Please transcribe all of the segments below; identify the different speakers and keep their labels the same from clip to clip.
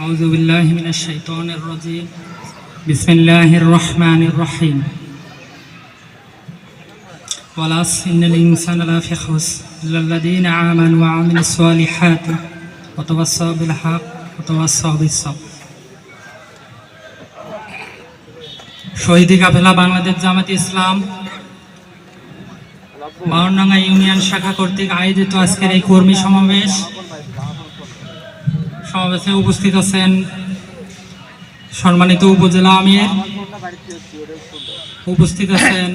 Speaker 1: أعوذ بالله من الشيطان الرجيم بسم الله الرحمن الرحيم والعصر إن الإنسان لفي خسر إلا الذين آمنوا وعملوا الصالحات وتوصوا بالحق وتوصوا بالصبر শহীদি কাফেলা বাংলাদেশ জামাত ইসলাম বাউন্ডাঙ্গা union শাখা কর্তৃক আয়োজিত আজকের এই কর্মী সমাবেশ সমাবেশে উপস্থিত আছেন সম্মানিত উপজেলা আমির। উপস্থিত আছেন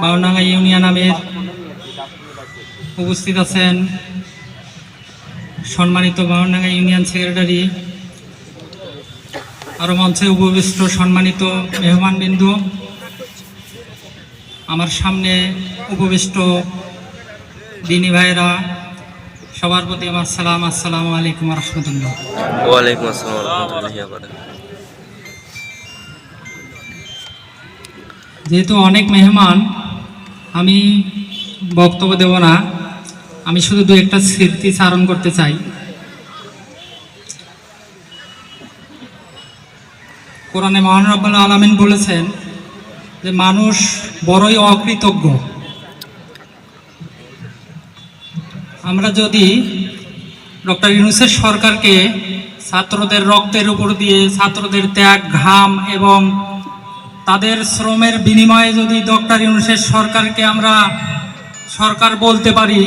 Speaker 1: বাউন্ডাঙ্গা ইউনিয়ন আমির। উপস্থিত আছেন সম্মানিত বাউন্ডাঙ্গা ইউনিয়ন সেক্রেটারি। আরও মঞ্চে উপবিষ্ট সম্মানিত মেহমানবিন্দু আমার সামনে উপবিষ্ট দিনী ভাইরা সবার প্রতি আমার সালাম আসসালামু আলাইকুম রহমতুল্লাহ।
Speaker 2: ওয়ালাইকুম আসসালাম
Speaker 1: যেহেতু অনেক মেহমান আমি বক্তব্য দেব না। আমি শুধু দু একটা স্মৃতি চারণ করতে চাই। কোরআনে মহান রব্বুল আলমিন বলেছেন যে মানুষ বড়ই অকৃতজ্ঞ। আমরা যদি ডক্টর ইউনুসের সরকারকে ছাত্রদের রক্তের উপর দিয়ে ছাত্রদের ত্যাগ ঘাম এবং তাদের শ্রমের বিনিময়ে যদি ডক্টর ইউনুসের সরকারকে আমরা সরকার বলতে পারি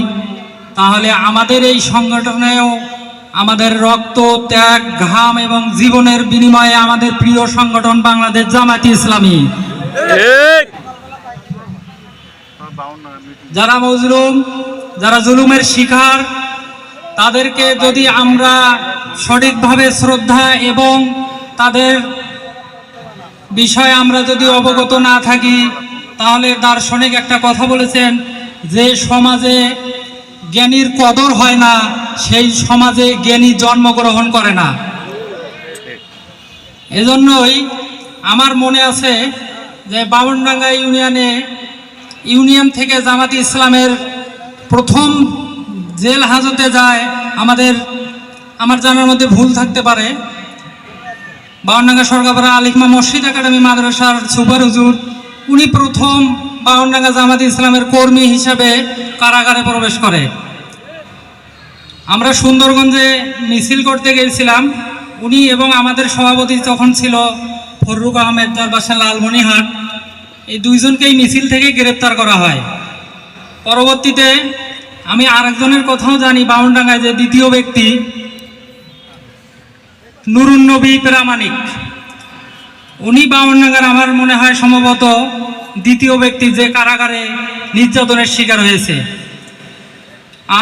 Speaker 1: তাহলে আমাদের এই সংগঠনেও আমাদের রক্ত ত্যাগ ঘাম এবং জীবনের বিনিময়ে আমাদের প্রিয় সংগঠন বাংলাদেশ জামাতি ইসলামী। যারা মজলুম যারা জুলুমের শিকার, তাদেরকে যদি আমরা সঠিকভাবে শ্রদ্ধা এবং তাদের বিষয়ে আমরা যদি অবগত না থাকি, তাহলে দার্শনিক একটা কথা বলেছেন যে সমাজে জ্ঞানীর কদর হয় না, সেই সমাজে জ্ঞানী জন্মগ্রহণ করে না। এজন্যই আমার মনে আছে যে বামনডাঙ্গা ইউনিয়নে ইউনিয়ন থেকে জামাতি ইসলামের প্রথম জেল হাজতে যায়, আমাদের, আমার জানার মধ্যে ভুল থাকতে পারে। বাউন্ডাঙ্গা সরকারপাড়া আলিকমা মসজিদ একাডেমি মাদ্রাসার সুপার হুজুর, উনি প্রথম বাউন্ডাঙ্গা জামাত ইসলামের কর্মী হিসাবে কারাগারে প্রবেশ করে। আমরা সুন্দরগঞ্জে মিছিল করতে গিয়েছিলাম উনি এবং আমাদের সভাপতি তখন ছিল ফররুক আহমেদ, তার বাসা লালমনিহাট এই দুইজনকেই মিছিল থেকে গ্রেপ্তার করা হয়। পরবর্তীতে আমি আরেকজনের কথাও জানি বাউন্ডাঙ্গায় যে দ্বিতীয় ব্যক্তি নুরুন নবী প্রামাণিক। উনি বাউন্নাগার আমার মনে হয় সম্ভবত দ্বিতীয় ব্যক্তি যে কারাগারে নির্যাতনের শিকার হয়েছে।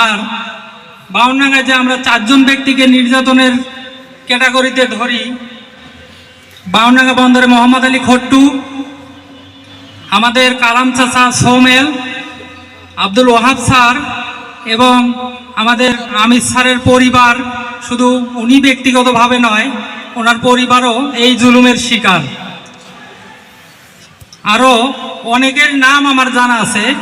Speaker 1: আর বাউন্নাগায় যে আমরা চারজন ব্যক্তিকে নির্যাতনের ক্যাটাগরিতে ধরি বাউন্নাগা বন্দরে মোহাম্মদ আলী খট্টু, আমাদের কালাম চাচা সৌমেল আব্দুল ওহাব স্যার এবং আমাদের আমির স্যারের পরিবার, শুধু উনি ব্যক্তিগতভাবে নয়, ওনার পরিবারও এই জুলুমের শিকার। আরও অনেকের নাম আমার জানা আছে।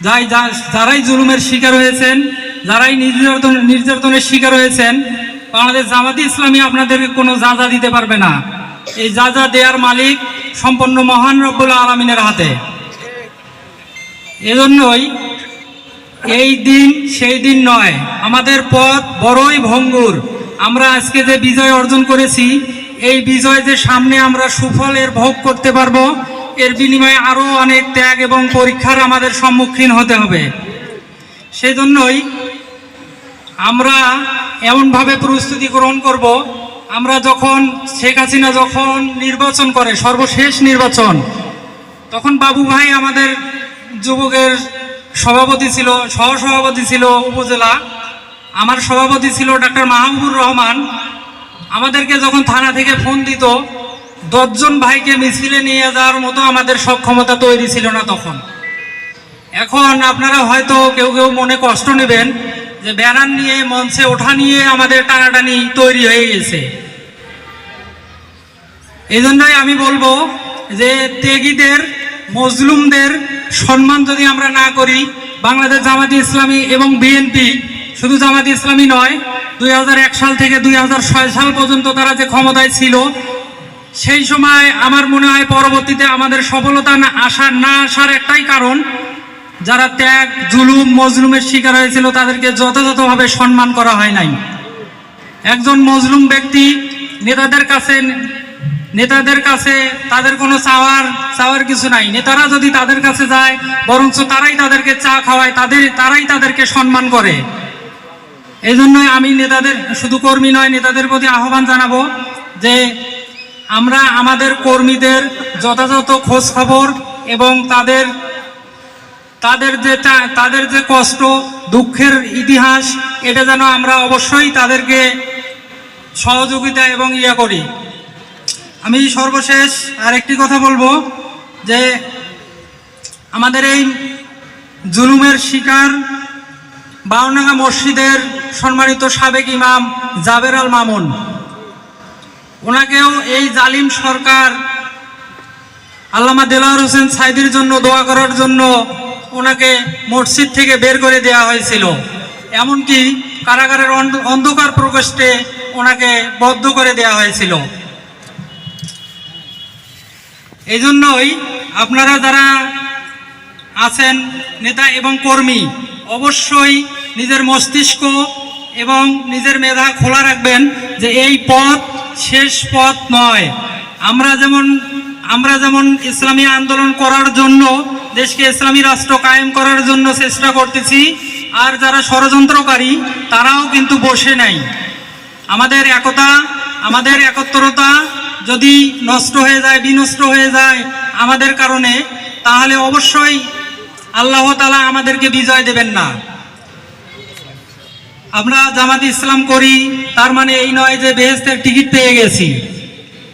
Speaker 1: যাই যা- যারাই জুলুমের শিকার হয়েছেন, যারাই নির্যাতন নির্যাতনের শিকার হয়েছেন, বাংলাদেশ জামাতি ইসলামী আপনাদেরকে কোনো যাজা দিতে পারবে না। এই যাজা দেয়ার মালিক সম্পন্ন মহান রব্বুল আলমিনের হাতে। এজন্যই এই দিন সেই দিন নয়, আমাদের পথ বড়ই ভঙ্গুর। আমরা আজকে যে বিজয় অর্জন করেছি, এই বিজয় যে সামনে আমরা সুফল এর ভোগ করতে পারব, এর বিনিময়ে আরও অনেক ত্যাগ এবং পরীক্ষার আমাদের সম্মুখীন হতে হবে। সেই জন্যই আমরা এমনভাবে প্রস্তুতি গ্রহণ করব, আমরা যখন, শেখ হাসিনা যখন নির্বাচন করে, সর্বশেষ নির্বাচন, তখন বাবু ভাই আমাদের যুবকের সভাপতি ছিল, সহসভাপতি ছিল উপজেলা। আমার সভাপতি ছিল ডাক্তার মাহবুবুর রহমান। আমাদেরকে যখন থানা থেকে ফোন দিত, দশজন ভাইকে মিছিলে নিয়ে যাওয়ার মতো আমাদের সক্ষমতা তৈরি ছিল না তখন। এখন আপনারা হয়তো কেউ কেউ মনে কষ্ট নেবেন যে ব্যানার নিয়ে, মঞ্চে ওঠা নিয়ে আমাদের টানাটানি তৈরি হয়ে গেছে। এই জন্যই আমি বলব যে ত্যাগীদের, মজলুমদের সম্মান যদি আমরা না করি, বাংলাদেশ জামাতি ইসলামী এবং বিএনপি শুধু জামাতি ইসলামী নয়, দুই সাল থেকে দুই হাজার ছয় সাল পর্যন্ত তারা যে ক্ষমতায় ছিল, সেই সময় আমার মনে হয় পরবর্তীতে আমাদের সফলতা না আসার না আসার একটাই কারণ, যারা ত্যাগ, জুলুম, মজলুমের শিকার হয়েছিল, তাদেরকে যথাযথভাবে সম্মান করা হয় নাই। একজন মজলুম ব্যক্তি নেতাদের কাছে নেতাদের কাছে তাদের কোনো চাওয়ার চাওয়ার কিছু নাই। নেতারা যদি তাদের কাছে যায়, বরঞ্চ তারাই তাদেরকে চা খাওয়ায়, তাদের, তারাই তাদেরকে সম্মান করে। এই জন্যই আমি নেতাদের, শুধু কর্মী নয়, নেতাদের প্রতি আহ্বান জানাব যে আমরা আমাদের কর্মীদের যথাযথ খোঁজ খবর এবং তাদের তাদের যে তাদের যে কষ্ট, দুঃখের ইতিহাস, এটা যেন আমরা অবশ্যই তাদেরকে সহযোগিতা এবং ইয়ে করি। আমি সর্বশেষ আরেকটি কথা বলব, যে আমাদের এই জুলুমের শিকার বাউনাঙ্গা মসজিদের সম্মানিত সাবেক ইমাম জাবের আল মামুন। ওনাকেও এই জালিম সরকার আল্লামা দেলাওয়ার হোসেন সাইদির জন্য দোয়া করার জন্য ওনাকে মসজিদ থেকে বের করে দেওয়া হয়েছিল। এমনকি কারাগারের অন্ধ- অন্ধকার প্রকোষ্ঠে ওনাকে বদ্ধ করে দেওয়া হয়েছিল। এই জন্যই আপনারা যারা আছেন নেতা এবং কর্মী, অবশ্যই নিজের মস্তিষ্ক এবং নিজের মেধা খোলা রাখবেন যে এই পথ শেষ পথ নয়। আমরা যেমন আমরা যেমন ইসলামী আন্দোলন করার জন্য, দেশকে ইসলামী রাষ্ট্র কায়েম করার জন্য চেষ্টা করতেছি, আর যারা ষড়যন্ত্রকারী, তারাও কিন্তু বসে নাই। আমাদের একতা, আমাদের একত্রতা যদি নষ্ট হয়ে যায়, বিনষ্ট হয়ে যায় আমাদের কারণে, তাহলে অবশ্যই আল্লাহ তালা আমাদেরকে বিজয় দেবেন না। আমরা জামাত ইসলাম করি, তার মানে এই নয় যে বেহেস্তের টিকিট পেয়ে গেছি।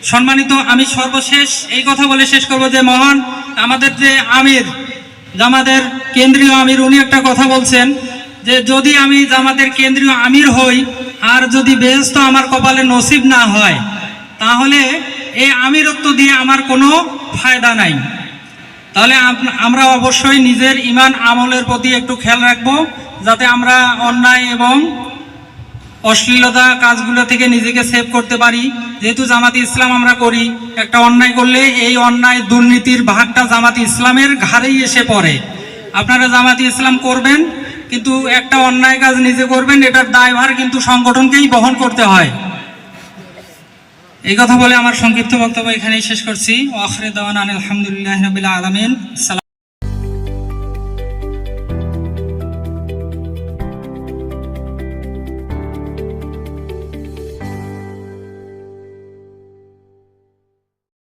Speaker 1: সম্মানিত, আমি সর্বশেষ এই কথা বলে শেষ করব যে, মহান আমাদের যে আমির, জামাতের কেন্দ্রীয় আমির, উনি একটা কথা বলছেন যে, যদি আমি জামাতের কেন্দ্রীয় আমির হই, আর যদি বেহেস্ত আমার কপালে নসিব না হয় তাহলে এই আমিরত্ব দিয়ে আমার কোনো ফায়দা নাই। তাহলে আমরা অবশ্যই নিজের ইমান আমলের প্রতি একটু খেয়াল রাখব, যাতে আমরা অন্যায় এবং অশ্লীলতা কাজগুলো থেকে নিজেকে সেভ করতে পারি। যেহেতু জামাতি ইসলাম আমরা করি, একটা অন্যায় করলে এই অন্যায় দুর্নীতির ভাগটা জামাতি ইসলামের ঘাড়েই এসে পড়ে। আপনারা জামাতি ইসলাম করবেন, কিন্তু একটা অন্যায় কাজ নিজে করবেন, এটার দায়ভার কিন্তু সংগঠনকেই বহন করতে হয়। এই কথা বলে আমার সংক্ষিপ্ত বক্তব্য এখানেই শেষ করছি। ওয়াখরে দাওয়ান আলহামদুলিল্লাহ নবিল আলমিন।